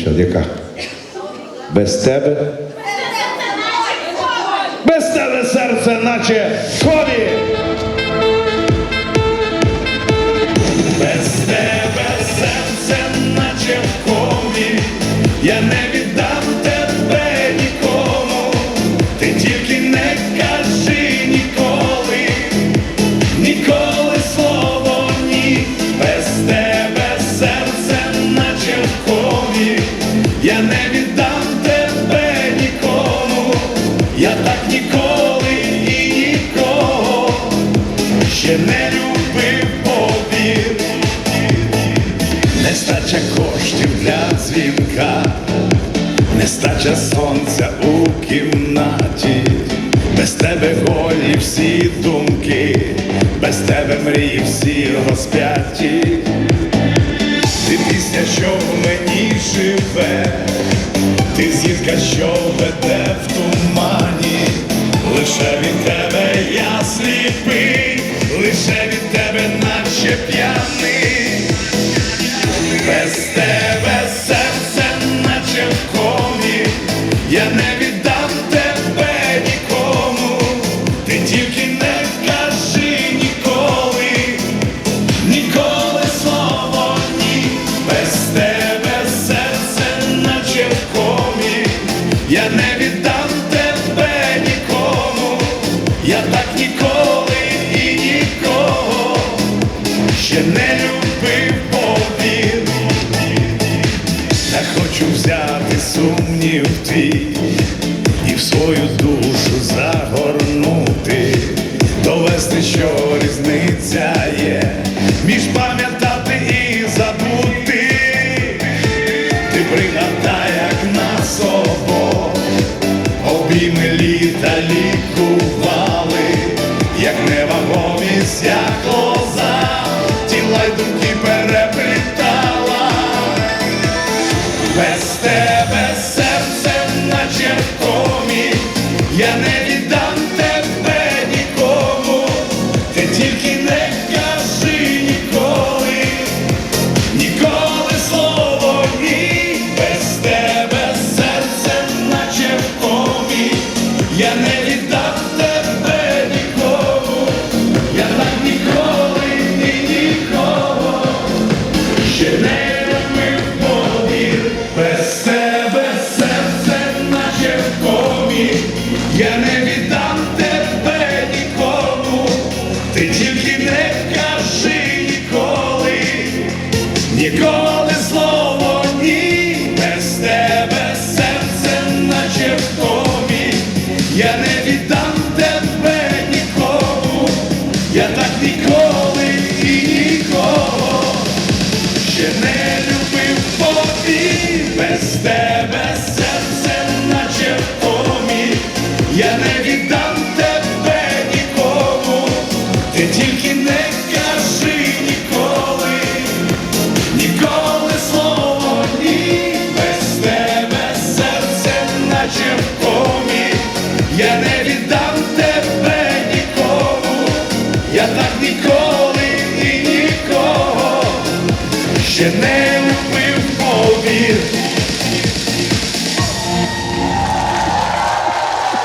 дівчат, яка? Без тебе? Без тебе серце, наче кові! Без тебе серце наче в комі, я не Нестача коштів для дзвінка, нестача сонця у кімнаті, без тебе голі всі думки, без тебе мрії всі розп'яті. Ти пісня, що в мені живе, ти зірка, що веде в тумані, лише від тебе я сліпий, лише від тебе наче п'яний. Тебе серце наче в комі, я не віддам тебе нікому, ти тільки не кажи ніколи, ніколи слово ні, без тебе серце наче в комі, я не віддам тебе нікому, я так ніколи і нікого ще не любив повір. Хочу взяти сумнів твій і в свою душу загорнути, довести, що різниця є між пам'ятати і забути. Ти пригадай, як нас обох обійми тільки не кажи Дам тебе нікому, я так ніколи і нікого ще не любив повір.